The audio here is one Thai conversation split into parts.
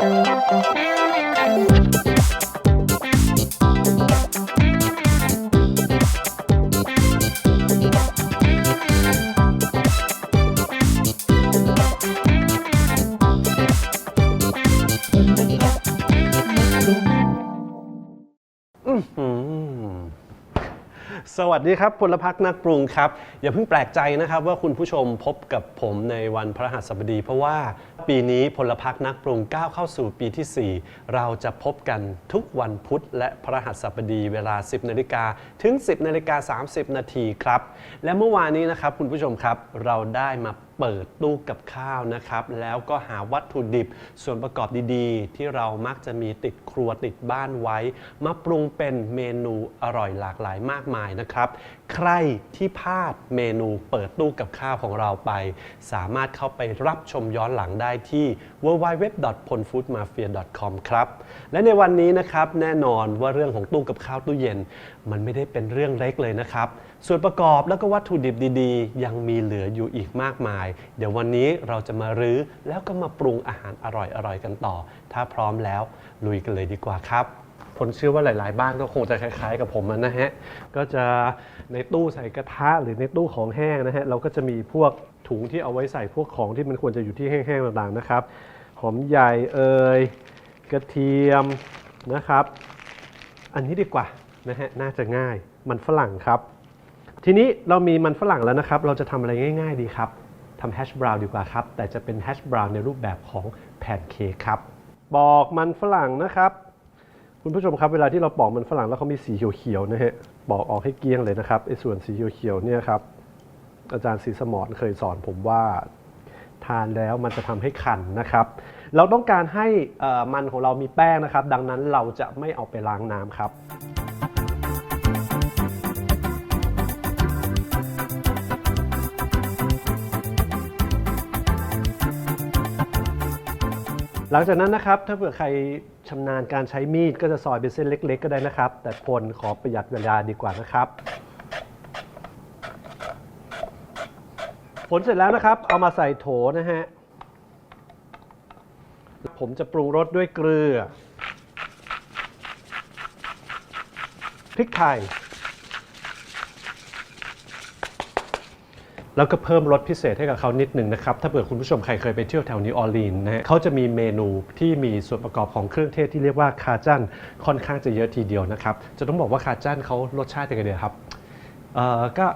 อื สวัสดีครับพลพักนักปรุงครับ อย่าเพิ่งแปลกใจนะครับว่าคุณผู้ชมพบกับผมในวันพระหัสบดี เพราะว่าปีนี้พลพักนักปรุงก้าวเข้าสู่ปีที่ 4 เราจะพบกันทุกวันพุธและพระหัสบดีเวลา 10นาฬิกาถึง 10นาฬิกา30นาทีครับและเมื่อวานนี้นะครับคุณผู้ชมครับเราได้มา เปิดตู้กับข้าวนะครับ แล้วก็หาวัตถุดิบส่วนประกอบดีๆ ที่เรามักจะมีติดครัวติดบ้านไว้ มาปรุงเป็นเมนูอร่อยหลากหลายมากมายนะครับ ใครที่พลาดเมนูเปิดตู้กับข้าวของเราไป สามารถเข้าไปรับชมย้อนหลังได้ที่ www.ponfoodmafia.com ครับ และในวันนี้นะครับแน่นอนว่าเรื่องของตู้กับข้าวตู้เย็น มันไม่ได้เป็นเรื่องเล็กเลยนะครับ ส่วนประกอบแล้วก็วัตถุดิบดีๆ ยังมีเหลืออยู่อีกมากมายเดี๋ยววันนี้เราจะมารื้อแล้วก็มาปรุงอาหารอร่อยๆกันต่อ ถ้าพร้อมแล้วลุยกันเลยดีกว่าครับผมเชื่อว่าหลาย ๆ บ้านก็คงจะคล้าย ๆ กับผมนะฮะ ก็จะในตู้ใส่กระทะหรือในตู้ของแห้งนะฮะ เราก็จะมีพวกถุงที่เอาไว้ใส่พวกของที่มันควรจะอยู่ที่แห้ง ๆ ต่าง ๆ นะครับ หอมใหญ่เอ่ยกระเทียมนะครับ อันนี้ดีกว่านะฮะ น่าจะง่าย มันฝรั่งครับ ทีนี้เรามีมันฝรั่งแล้วนะครับ เราจะทำอะไรง่าย ๆ ดีครับ ทำแฮชบราวน์ดีกว่าครับ แต่จะเป็นแฮชบราวน์ในรูปแบบของแพนเค้กครับ ปอกมันฝรั่งนะครับ คุณผู้ชมครับเวลาที่เราปอกมันฝรั่งแล้วเขามีสีเขียวๆนะฮะปอกออกให้เกลี้ยงเลยนะครับไอ้ส่วนสีเขียวๆเนี่ยครับอาจารย์ศรีสมรเคยสอนผมว่าทานแล้วมันจะทำให้คันนะครับ เราต้องการให้มันของเรามีแป้งนะครับ ดังนั้นเราจะไม่เอาไปล้างน้ำครับ หลังจากนั้นนะครับถ้าเผื่อใครชำนาญการใช้มีดก็จะซอยเป็นเส้นเล็ก ๆ ก็ได้นะครับ แต่พลขอประหยัดเวลาดีกว่านะครับผลเสร็จแล้วนะครับ เอามาใส่โถนะฮะ ผมจะปรุงรสด้วยเกลือพริกไทย แล้วก็เพิ่มรสพิเศษให้กับเขานิดหนึ่งนะครับ ถ้าเผื่อคุณผู้ชมใครเคยไปเที่ยวแถวนิวออร์ลีนนะฮะเขาจะมีเมนูที่มีส่วนประกอบของเครื่องเทศที่เรียกว่าคาจันค่อนข้างจะเยอะทีเดียวนะครับ จะต้องบอกว่าคาจันเขารสชาติเป็นไงเดียวครับเอ่อก็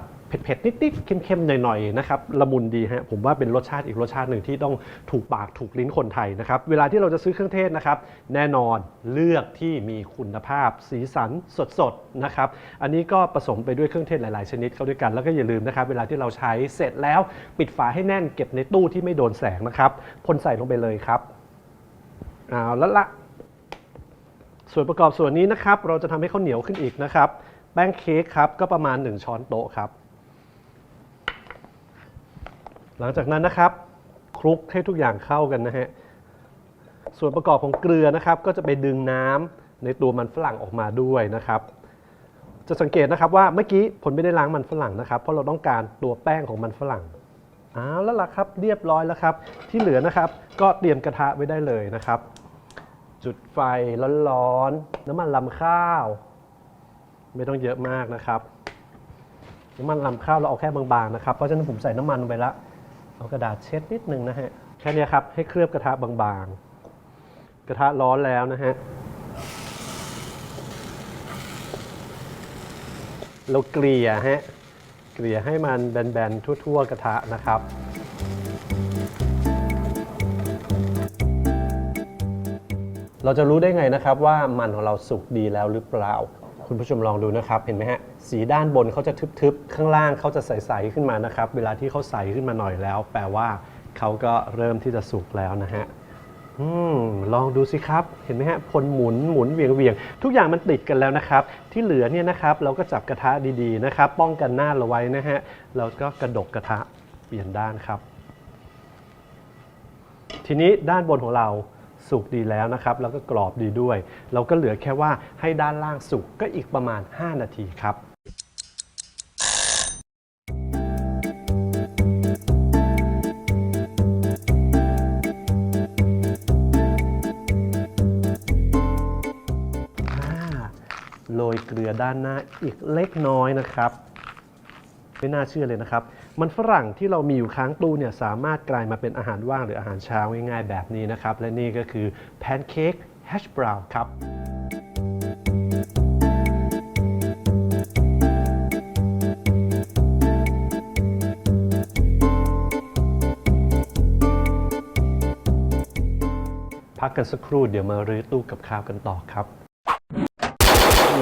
เผ็ดๆ นิดๆ เค็มๆ หน่อยๆ นะครับ ละมุนดีฮะ ผมว่าเป็นรสชาติอีกรสชาติหนึ่งที่ต้องถูกปากถูกลิ้นคนไทยนะครับ เวลาที่เราจะซื้อเครื่องเทศนะครับ แน่นอนเลือกที่มีคุณภาพ สีสันสดๆ นะครับ อันนี้ก็ผสมไปด้วยเครื่องเทศหลายๆ ชนิดเข้าด้วยกัน แล้วก็อย่าลืมนะครับ เวลาที่เราใช้เสร็จแล้วปิดฝาให้แน่นเก็บในตู้ที่ไม่โดนแสงนะครับพ่นใส่ลงไปเลยครับเอาละละ ส่วนประกอบส่วนนี้นะครับ เราจะทำให้เขาวเหนียวขึ้นอีกนะครับ แป้งเค้กครับ ก็ประมาณ 1 ช้อนโต๊ะครับ หลังจากนั้นนะครับคลุกให้ทุกอย่างเข้ากันนะฮะส่วนประกอบของเกลือนะครับ ก็จะไปดึงน้ำในตัวมันฝรั่งออกมาด้วยนะครับ จะสังเกตนะครับว่าเมื่อกี้ผมไม่ได้ล้างมันฝรั่งนะครับ เพราะเราต้องการตัวแป้งของมันฝรั่งเอาแล้วล่ะครับเรียบร้อยแล้วครับ ที่เหลือนะครับ ก็เตรียมกระทะไว้ได้เลยนะครับ จุดไฟร้อนๆน้ำมันลำข้าว ไม่ต้องเยอะมากนะครับ น้ำมันลำข้าวเราเอาแค่บางๆนะครับเพราะฉะนั้นผมใส่น้ำมันลงไปละ เอากระดาษเช็ดนิดนึงนะฮะ แค่นี้ครับ ให้เคลือบกระทะบางๆ กระทะร้อนแล้วนะฮะ เราเกลี่ยฮะ เกลี่ยให้มันแบนๆ ทั่วๆ กระทะนะครับเราจะรู้ได้ไงนะครับว่ามันของเราสุกดีแล้วหรือเปล่า คุณผู้ชมลองดูนะครับ เห็นไหมฮะ สีด้านบนเขาจะทึบๆ ข้างล่างเขาจะใสๆขึ้นมานะครับ เวลาที่เขาใสขึ้นมาหน่อยแล้ว แปลว่าเขาก็เริ่มที่จะสุกแล้วนะฮะอลองดูสิครับ เห็นไหมฮะพลหมุนหมุนเวียงเวียงทุกอย่างมันติดกันแล้วนะครับ ที่เหลือเนี่ยนะครับ เราก็จับกระทะดีๆนะครับ ป้องกันหน้าเราไว้นะฮะเราก็กระดกกระทะเปลี่ยนด้านครับ ทีนี้ด้านบนของเรา สุกดีแล้วนะครับ แล้วก็กรอบดีด้วย เราก็เหลือแค่ว่าให้ด้านล่างสุกก็อีกประมาณ 5 นาทีครับโรยเกลือด้านหน้าอีกเล็กน้อยนะครับ ไม่น่าเชื่อเลยนะครับ มันฝรั่งที่เรามีอยู่ค้างตู้เนี่ยสามารถกลายมาเป็นอาหารว่างหรืออาหารเช้าง่ายๆแบบนี้นะครับ และนี่ก็คือแพนเค้กแฮชบราวน์ครับพักกันสักครู่เดี๋ยวมารื้อตู้กับข้าวกันต่อครับ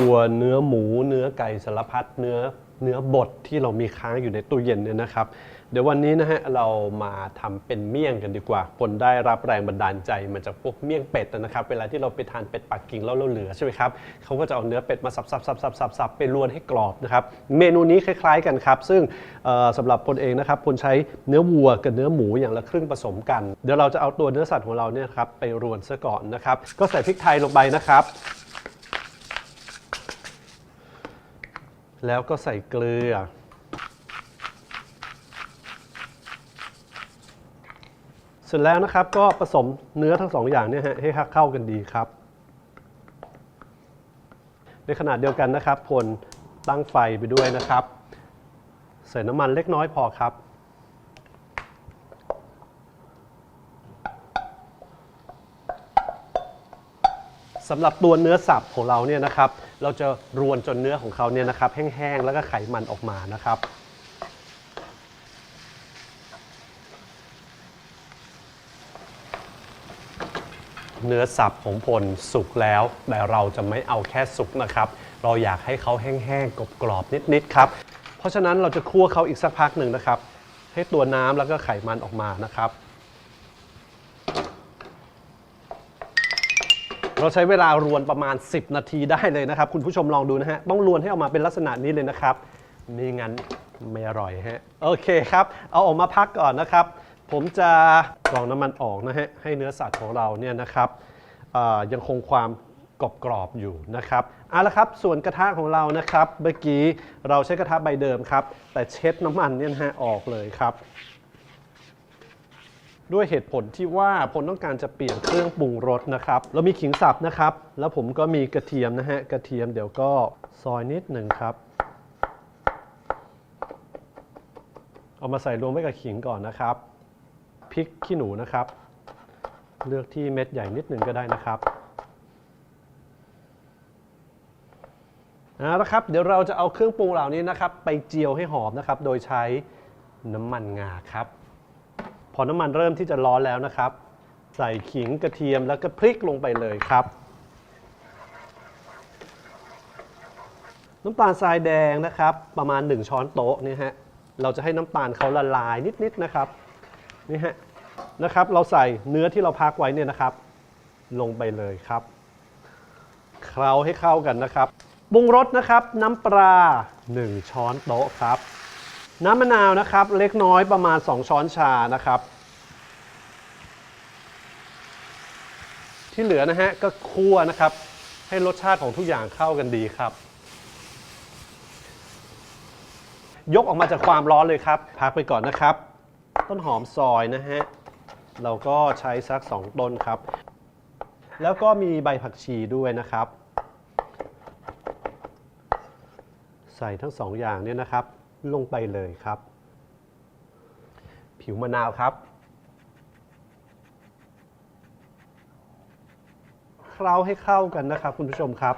ตัวเนื้อหมู เนื้อไก่สารพัดเนื้อเนื้อบดที่เรามีค้างอยู่ในตู้เย็นเนี่ยนะครับ เดี๋ยววันนี้นะฮะเรามาทำเป็นเมี่ยงกันดีกว่าผลได้รับแรงบันดาลใจมาจากพวกเมี่ยงเป็ดนะครับ เวลาที่เราไปทานเป็ดปักกิ่งแล้วเราเหลือใช่ไหมครับเขาก็จะเอาเนื้อเป็ดมาสับสับสับสับสับสับไปรวนให้กรอบนะครับ เมนูนี้คล้าย ๆ กันครับ ซึ่งเอ่อสำหรับพลเองนะครับพลใช้เนื้อวัวกับเนื้อหมูอย่างละครึ่งผสมกัน เดี๋ยวเราจะเอาตัวเนื้อสัตว์ของเราเนี่ยครับไปรวนซะก่อนนะครับ ก็ใส่พริกไทยลงไปนะครับ แล้วก็ใส่เกลือ เสร็จแล้วนะครับก็ผสมเนื้อทั้งสองอย่างเนี่ยฮะให้เข้ากันดีครับ ในขณะเดียวกันนะครับพลตั้งไฟไปด้วยนะครับ ใส่น้ำมันเล็กน้อยพอครับ สำหรับตัวเนื้อสับของเราเนี่ยนะครับ เราจะรวนจนเนื้อของเขาเนี่ยนะครับแห้งๆแล้วก็ไขมันออกมานะครับ เนื้อสับของพลสุกแล้ว แต่เราจะไม่เอาแค่สุกนะครับ เราอยากให้เขาแห้งๆกรอบๆนิดๆครับเพราะฉะนั้นเราจะคั่วเขาอีกสักพักหนึ่งนะครับ ให้ตัวน้ำแล้วก็ไขมันออกมานะครับ เราใช้เวลารวนประมาณ 10 นาทีได้เลยนะครับ คุณผู้ชมลองดูนะฮะ ต้องรวนให้ออกมาเป็นลักษณะนี้เลยนะครับไม่งั้นไม่อร่อยฮะ โอเคครับ เอาออกมาพักก่อนนะครับ ผมจะกรองน้ำมันออกนะฮะ ให้เนื้อสัตว์ของเราเนี่ยนะครับยังคงความกรอบๆอยู่นะครับเอาละครับส่วนกระทะของเรานะครับ เมื่อกี้เราใช้กระทะใบเดิมครับ แต่เช็ดน้ำมันเนี่ยนะฮะออกเลยครับ ด้วยเหตุผลที่ว่าผมต้องการจะเปลี่ยนเครื่องปรุงรสนะครับ เรามีขิงสับนะครับ แล้วผมก็มีกระเทียมนะฮะ กระเทียมเดี๋ยวก็ซอยนิดหนึ่งครับ เอามาใส่รวมไว้กับขิงก่อนนะครับ พริกขี้หนูนะครับ เลือกที่เม็ดใหญ่นิดหนึ่งก็ได้นะครับเอาละครับ เดี๋ยวเราจะเอาเครื่องปรุงเหล่านี้นะครับ ไปเจียวให้หอมนะครับ โดยใช้น้ำมันงาครับ พอน้ำมันเริ่มที่จะร้อนแล้วนะครับ ใส่ขิงกระเทียมแล้วก็พริกลงไปเลยครับ น้ำตาลทรายแดงนะครับ ประมาณ 1 ช้อนโต๊ะนี่ฮะเราจะให้น้ำตาลเขาละลายนิดๆนะครับนี่ฮะนะครับ เราใส่เนื้อที่เราพักไว้เนี่ยนะครับ ลงไปเลยครับเคล้าให้เข้ากันนะครับปรุงรสนะครับ น้ำปลา1 ช้อนโต๊ะครับ น้ำมะนาวนะครับ เล็กน้อยประมาณ 2 ช้อนชานะครับ ที่เหลือนะฮะก็คั่วนะครับ ให้รสชาติของทุกอย่างเข้ากันดีครับ ยกออกมาจากความร้อนเลยครับ พักไปก่อนนะครับ ต้นหอมซอยนะฮะเราก็ใช้สัก 2 ต้นครับ แล้วก็มีใบผักชีด้วยนะครับ ใส่ทั้งสองอย่างเนี่ยนะครับ ลงไปเลยครับ ผิวมะนาวครับ เคล้าให้เข้ากันนะครับ คุณผู้ชมครับ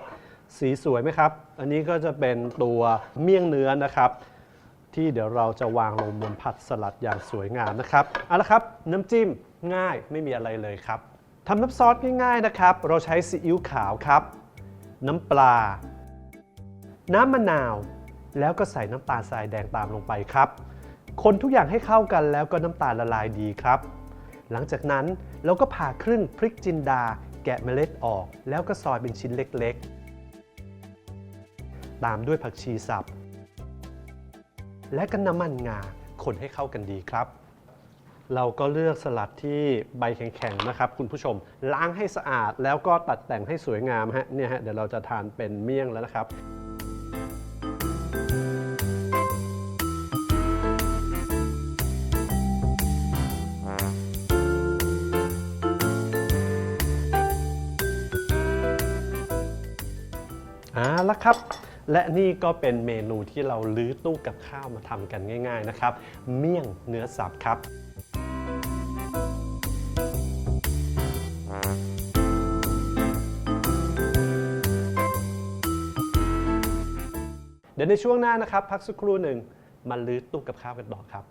สีสวยไหมครับ อันนี้ก็จะเป็นตัวเมี่ยงเนื้อนะครับ ที่เดี๋ยวเราจะวางลงบนผัดสลัดอย่างสวยงามนะครับเอาละครับน้ำจิ้มง่ายไม่มีอะไรเลยครับทำน้ำซอสง่ายๆนะครับ เราใช้ซีอิ๊วขาวครับ น้ำปลา น้ำมะนาว แล้วก็ใส่น้ำตาลทรายแดงตามลงไปครับ คนทุกอย่างให้เข้ากันแล้วก็น้ำตาลละลายดีครับ หลังจากนั้นเราก็ผ่าครึ่งพริกจินดา แกะเมล็ดออก แล้วก็ซอยเป็นชิ้นเล็กๆ ตามด้วยผักชีสับ และก็น้ำมันงาคนให้เข้ากันดีครับ เราก็เลือกสลัดที่ใบแข็งๆนะครับ คุณผู้ชมล้างให้สะอาดแล้วก็ตัดแต่งให้สวยงามฮะเนี่ยฮะเดี๋ยวเราจะทานเป็นเมี่ยงแล้วนะครับ และนี่ก็เป็นเมนูที่เราลื้อตู้กับข้าวมาทำกันง่าย ๆนะครับ เมี่ยงเนื้อสับครับเดี๋ยวในช่วงหน้านะครับ พักสักครู่หนึ่งมาลื้อตู้กับข้าวกันต่อครับ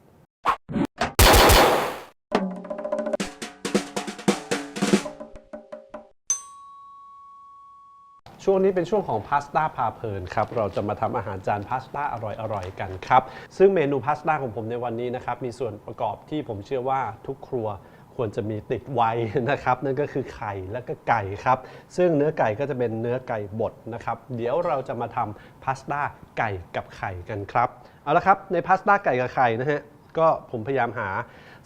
ช่วงนี้เป็นช่วงของพาสต้าพาเพลินครับ เราจะมาทำอาหารจานพาสต้าอร่อยๆกันครับ ซึ่งเมนูพาสต้าของผมในวันนี้นะครับ มีส่วนประกอบที่ผมเชื่อว่าทุกครัวควรจะมีติดไว้นะครับ นั่นก็คือไข่และก็ไก่ครับ ซึ่งเนื้อไก่ก็จะเป็นเนื้อไก่บดนะครับ เดี๋ยวเราจะมาทำพาสต้าไก่กับไข่กันครับ เอาละครับ ในพาสต้าไก่กับไข่นะฮะ ก็ผมพยายามหา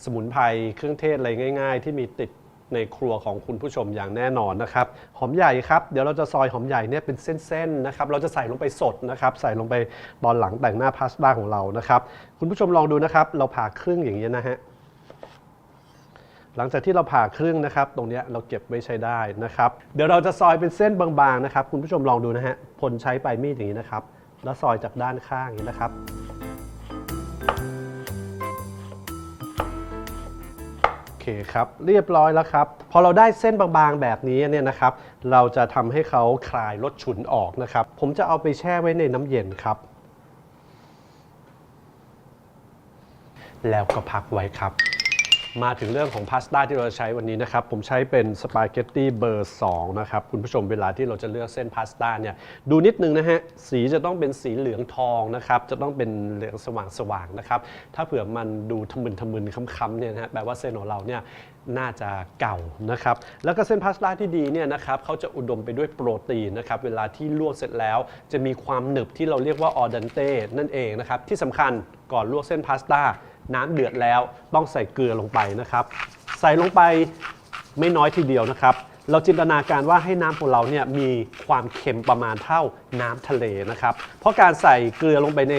สมุนไพรเครื่องเทศอะไรง่าย ๆ ที่มีติด ในครัวของคุณผู้ชมอย่างแน่นอนนะครับหอมใหญ่ครับเดี๋ยวเราจะซอยหอมใหญ่เนี่ยเป็นเส้นๆนะครับเราจะใส่ลงไปสดนะครับใส่ลงไปตอนหลังแต่งหน้าพาสต้าของเรานะครับคุณผู้ชมลองดูนะครับ เราผ่าครึ่งอย่างนี้นะฮะหลังจากที่เราผ่าครึ่งนะครับ ตรงนี้เราเก็บไว้ใช้ได้นะครับ เดี๋ยวเราจะซอยเป็นเส้นบางๆนะครับ คุณผู้ชมลองดูนะฮะพลใช้ไปมีดอย่างนี้นะครับ แล้วซอยจากด้านข้างอย่างนี้นะครับ เคครับเรียบร้อยแล้วครับ พอเราได้เส้นบางๆแบบนี้เนี่ยนะครับ เราจะทำให้เขาคลายรสฉุนออกนะครับ ผมจะเอาไปแช่ไว้ในน้ำเย็นครับ แล้วก็พักไว้ครับ มาถึงเรื่องของพาสต้าที่เราใช้วันนี้นะครับ ผมใช้เป็นสปาเกตตี้เบอร์2นะครับ คุณผู้ชมเวลาที่เราจะเลือกเส้นพาสต้าเนี่ยดูนิดนึงนะฮะ สีจะต้องเป็นสีเหลืองทองนะครับ จะต้องเป็นเหลืองสว่างๆนะครับ ถ้าเผื่อมันดูทะมึนทะมึนค้ำๆเนี่ยนะฮะแปลว่าเส้นของเราเนี่ยน่าจะเก่านะครับ แล้วก็เส้นพาสต้าที่ดีเนี่ยนะครับเขาจะอุดมไปด้วยโปรตีนนะครับ เวลาที่ลวกเสร็จแล้วจะมีความหนึบที่เราเรียกว่าออเดนเต้นั่นเองนะครับ ที่สำคัญก่อนลวกเส้นพาสต้า น้ำเดือดแล้วต้องใส่เกลือลงไปนะครับ ใส่ลงไปไม่น้อยทีเดียวนะครับ เราจินตนาการว่าให้น้ำของเราเนี่ยมีความเค็มประมาณเท่าน้ำทะเลนะครับ เพราะการใส่เกลือลงไปใน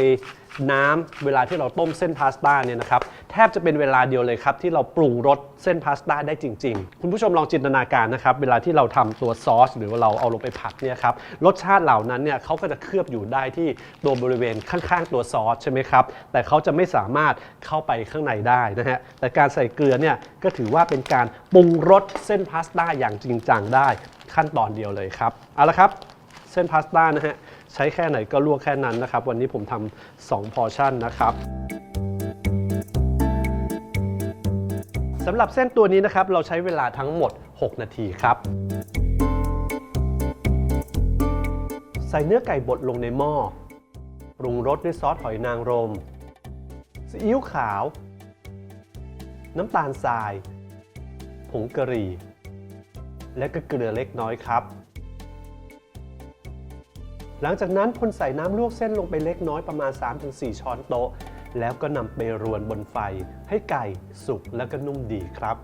น้ำเวลาที่เราต้มเส้นพาสต้าเนี่ยนะครับแทบจะเป็นเวลาเดียวเลยครับที่เราปรุงรสเส้นพาสต้าได้จริง ๆ คุณผู้ชมลองจินตนาการนะครับเวลาที่เราทำตัวซอส หรือว่าเราเอาลงไปผัดเนี่ยครับรสชาติเหล่านั้นเนี่ยเขาก็จะเคลือบอยู่ได้ที่ตัวบริเวณข้างๆตัวซอสใช่ไหมครับแต่เขาจะไม่สามารถเข้าไปข้างในได้นะฮะแต่การใส่เกลือเนี่ยก็ถือว่าเป็นการปรุงรสเส้นพาสต้าอย่างจริงจังได้ขั้นตอนเดียวเลยครับเอาละครับเส้นพาสต้านะฮะ ใช้แค่ไหนก็ลวกแค่นั้นนะครับ วันนี้ผมทำ2พอร์ชั่นนะครับสำหรับเส้นตัวนี้นะครับ เราใช้เวลาทั้งหมด 6 นาทีครับ ใส่เนื้อไก่บดลงในหม้อ ปรุงรสด้วยซอสหอยนางรม ซีอิ๊วขาว น้ำตาลทราย ผงกะหรี่ และก็เกลือเล็กน้อยครับ หลังจากนั้นคนใส่น้ำลวกเส้นลงไปเล็กน้อยประมาณ 3-4 ช้อนโต๊ะ แล้วก็นำไปรวนบนไฟ ให้ไก่สุกแล้วก็นุ่มดีครับ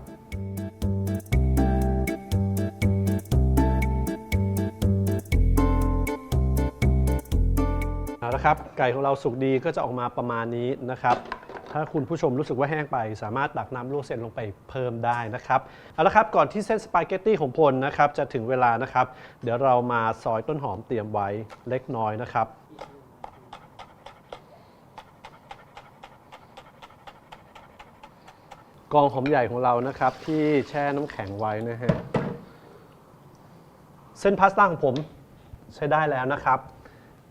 เอาละครับ ไก่ของเราสุกดีก็จะออกมาประมาณนี้นะครับ ถ้าคุณผู้ชมรู้สึกว่าแห้งไป สามารถตักน้ำลวกเส้นลงไปเพิ่มได้นะครับเอาละครับก่อนที่เส้นสปาเกตตี้ของพลนะครับจะถึงเวลานะครับ เดี๋ยวเรามาซอยต้นหอมเตรียมไว้เล็กน้อยนะครับกองหอมใหญ่ของเรานะครับ ที่แช่น้ำแข็งไว้นะฮะเส้นพาสต้าของผมใช้ได้แล้วนะครับ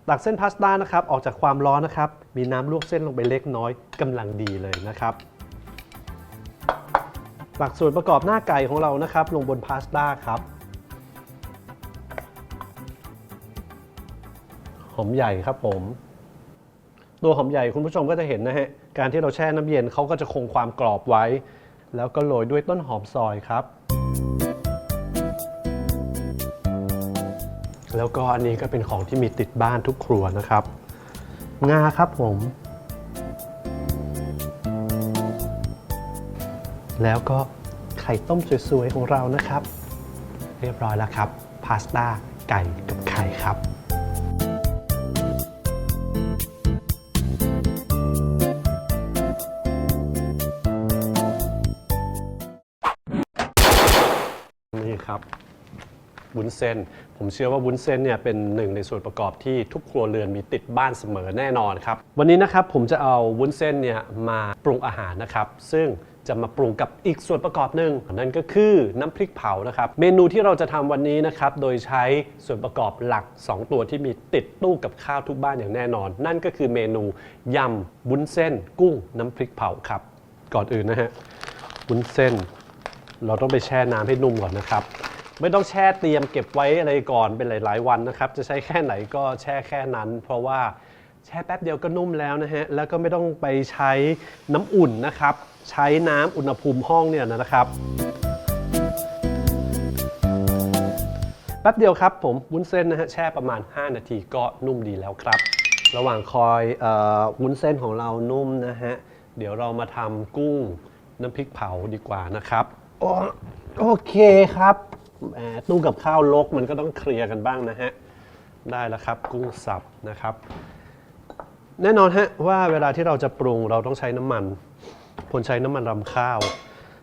ตักเส้นพาสต้านะครับออกจากความร้อนนะครับ มีน้ำลวกเส้นลงไปเล็กน้อยกำลังดีเลยนะครับตักส่วนประกอบหน้าไก่ของเรานะครับ ลงบนพาสต้าครับ หอมใหญ่ครับผม ตัวหอมใหญ่คุณผู้ชมก็จะเห็นนะฮะ การที่เราแช่น้ำเย็นเขาก็จะคงความกรอบไว้ แล้วก็โรยด้วยต้นหอมซอยครับ แล้วก็อันนี้ก็เป็นของที่มีติดบ้านทุกครัวนะครับ งาครับผม แล้วก็ไข่ต้มสวยๆของเรานะครับ เรียบร้อยแล้วครับ พาสต้าไก่กับไข่ครับ เส้น ผมเชื่อว่าวุ้นเส้นเนี่ยเป็นหนึ่งในส่วนประกอบที่ทุกครัวเรือนมีติดบ้านเสมอแน่นอนครับ วันนี้นะครับผมจะเอาวุ้นเส้นเนี่ยมาปรุงอาหารนะครับ ซึ่งจะมาปรุงกับอีกส่วนประกอบหนึ่งนั่นก็คือน้ำพริกเผานะครับ เมนูที่เราจะทำวันนี้นะครับ โดยใช้ส่วนประกอบหลัก 2 ตัวที่มีติดตู้กับข้าวทุกบ้านอย่างแน่นอน นั่นก็คือเมนูยำวุ้นเส้น กุ้งน้ำพริกเผาครับ ก่อนอื่นนะฮะวุ้นเส้น เราต้องไปแช่น้ำให้นุ่มก่อนนะครับ ไม่ต้องแช่เตรียมเก็บไว้อะไรก่อนเป็นหลาย ๆ วันนะครับ จะใช้แค่ไหนก็แช่แค่นั้น เพราะว่าแช่แป๊บเดียวก็นุ่มแล้วนะฮะ แล้วก็ไม่ต้องไปใช้น้ำอุ่นนะครับ ใช้น้ำอุณหภูมิห้องเนี่ยนะครับ แป๊บเดียวครับผมวุ้นเส้นนะฮะแช่ประมาณ 5 นาทีก็นุ่มดีแล้วครับ ระหว่างคอยเออวุ้นเส้นของเรานุ่มนะฮะ เดี๋ยวเรามาทำกุ้งน้ำพริกเผาดีกว่านะครับ โอโอเคครับ แหมตู้กับข้าวลกมันก็ต้องเคลียร์กันบ้างนะฮะ ได้แล้วครับกุ้งสับนะครับ แน่นอนฮะว่าเวลาที่เราจะปรุงเราต้องใช้น้ำมันผลใช้น้ำมันรำข้าว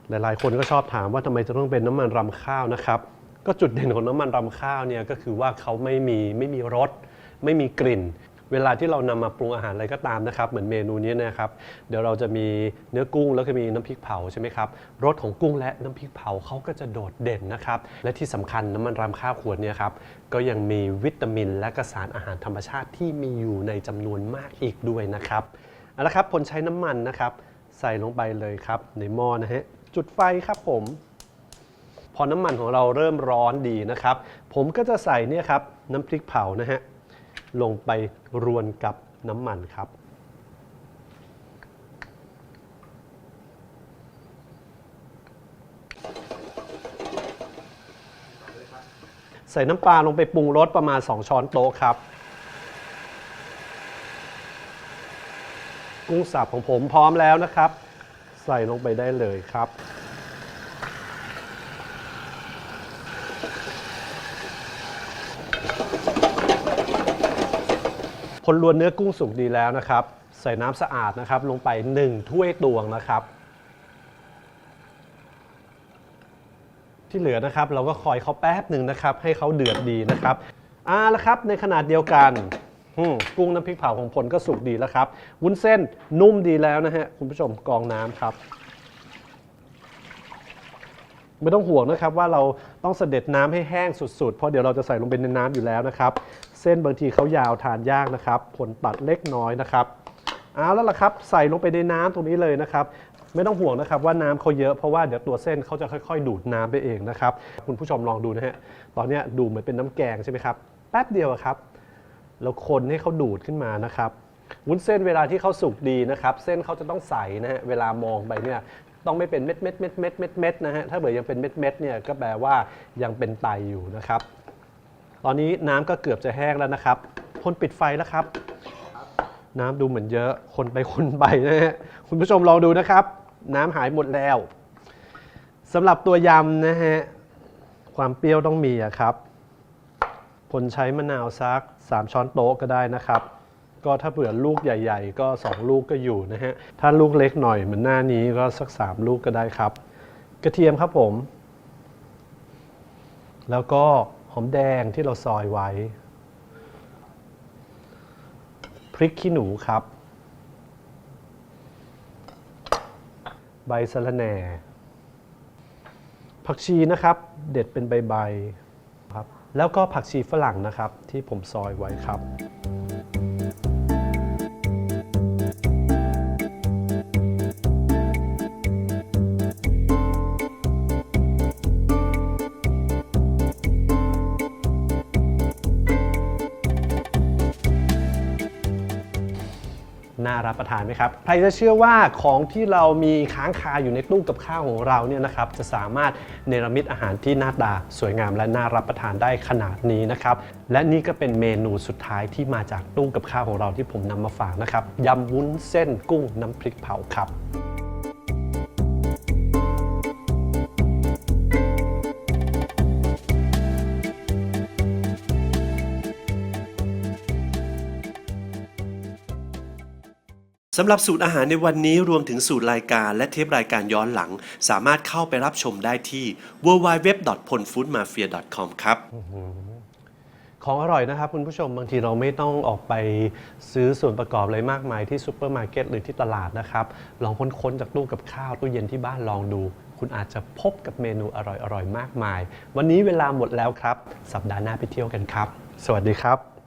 หลายๆ คนก็ชอบถามว่าทำไมจะต้องเป็นน้ำมันรำข้าวนะครับก็จุดเด่นของน้ำมันรำข้าวเนี่ยก็คือว่าเขาไม่มีไม่มีรสไม่มีกลิ่น เวลาที่เรานำมาปรุงอาหารอะไรก็ตามนะครับ เหมือนเมนูนี้นะครับเดี๋ยวเราจะมีเนื้อกุ้งแล้วก็มีน้ำพริกเผาใช่ไหมครับรสของกุ้งและน้ำพริกเผาเขาก็จะโดดเด่นนะครับและที่สำคัญน้ำมันรำข้าวขวดเนี่ยครับก็ยังมีวิตามิน และก็สารอาหารธรรมชาติที่มีอยู่ในจำนวนมากอีกด้วยนะครับเอาละครับผลใช้น้ำมันนะครับ ใส่ลงไปเลยครับในหม้อนะฮะจุดไฟครับผม พอน้ำมันของเราเริ่มร้อนดีนะครับ ผมก็จะใส่เนี่ยครับน้ำพริกเผานะฮะ ลงไปรวนกับน้ำมันครับ ใส่น้ำปลาลงไปปรุงรสประมาณ 2 ช้อนโต๊ะครับ กุ้งสับของผมพร้อมแล้วนะครับ ใส่ลงไปได้เลยครับ พลรวนเนื้อกุ้งสุกดีแล้วนะครับ ใส่น้ำสะอาดนะครับ ลงไป1ถ้วยตวงนะครับ ที่เหลือนะครับ เราก็คอยเขาแป๊บหนึ่งนะครับ ให้เขาเดือดดีนะครับอ่าแล้วครับ ในขนาดเดียวกันกุ้งน้ำพริกเผาของพลก็สุกดีแล้วครับ วุ้นเส้นนุ่มดีแล้วนะฮะคุณผู้ชมกองน้ำครับ ไม่ต้องห่วงนะครับว่าเราต้องเสด็จน้ำให้แห้งสุดๆ เพราะเดี๋ยวเราจะใส่ลงไปในน้ำอยู่แล้วนะครับ เส้นบางทีเขายาวทานยากนะครับผลตัดเล็กน้อยนะครับเอาแล้วล่ะครับ ใส่ลงไปในน้ำตรงนี้เลยนะครับ ไม่ต้องห่วงนะครับว่าน้ำเขาเยอะเพราะว่าเดี๋ยวตัวเส้นเขาจะค่อยๆ ดูดน้ำไปเองนะครับ คุณผู้ชมลองดูนะฮะตอนนี้ดูเหมือนเป็นน้ำแกงใช่ไหมครับแป๊บเดียวครับเราคนให้เขาดูดขึ้นมานะครับวุ้นเส้นเวลาที่เขาสุกดีนะครับ เส้นเขาจะต้องใสนะฮะเวลามองไปเนี่ยต้องไม่เป็นเม็ดเม็ดเม็ดเม็ดเม็ดเม็ดนะฮะถ้าเกิดยังเป็นเม็ดเม็ดเนี่ยก็แปลว่ายังเป็นไตอยู่นะครับ ตอนนี้น้ำก็เกือบจะแห้งแล้วนะครับ คนปิดไฟแล้วครับ น้ำดูเหมือนเยอะ คนไปคนไปนะฮะคุณผู้ชมลองดูนะครับ น้ำหายหมดแล้วสำหรับตัวยำนะฮะความเปรี้ยวต้องมีอะครับผลใช้มะนาวสัก 3 ช้อนโต๊ะก็ได้นะครับ ก็ถ้าเผื่อลูกใหญ่ ๆ ก็ 2 ลูกก็อยู่นะฮะ ถ้าลูกเล็กหน่อยเหมือนหน้านี้ก็สัก 3 ลูกก็ได้ครับ กระเทียมครับผม แล้วก็ หอมแดงที่เราซอยไว้ พริกขี้หนูครับ ใบสะระแหน่ ผักชีนะครับ เด็ดเป็นใบๆครับ แล้วก็ผักชีฝรั่งนะครับ ที่ผมซอยไว้ครับ รับประทานไหมครับ ใครจะเชื่อว่าของที่เรามีค้างคาอยู่ในตู้กับข้าวของเราเนี่ยนะครับจะสามารถเนรมิตอาหารที่หน้าตาสวยงามและน่ารับประทานได้ขนาดนี้นะครับ และนี่ก็เป็นเมนูสุดท้ายที่มาจากตู้กับข้าวของเราที่ผมนำมาฝากนะครับยำวุ้นเส้นกุ้งน้ำพริกเผาครับ สำหรับสูตรอาหารในวันนี้รวมถึงสูตรรายการและเทปรายการย้อนหลัง สามารถเข้าไปรับชมได้ที่ www.ponfoodmafia.com ครับ ของอร่อยนะครับคุณผู้ชมบางทีเราไม่ต้องออกไปซื้อส่วนประกอบอะไรมากมายที่ซูเปอร์มาร์เก็ตหรือที่ตลาดนะครับ ลองค้นๆจากตู้กับข้าวตู้เย็นที่บ้านลองดู คุณอาจจะพบกับเมนูอร่อยๆมากมาย วันนี้เวลาหมดแล้วครับ สัปดาห์หน้าไปเที่ยวกันครับ สวัสดีครับ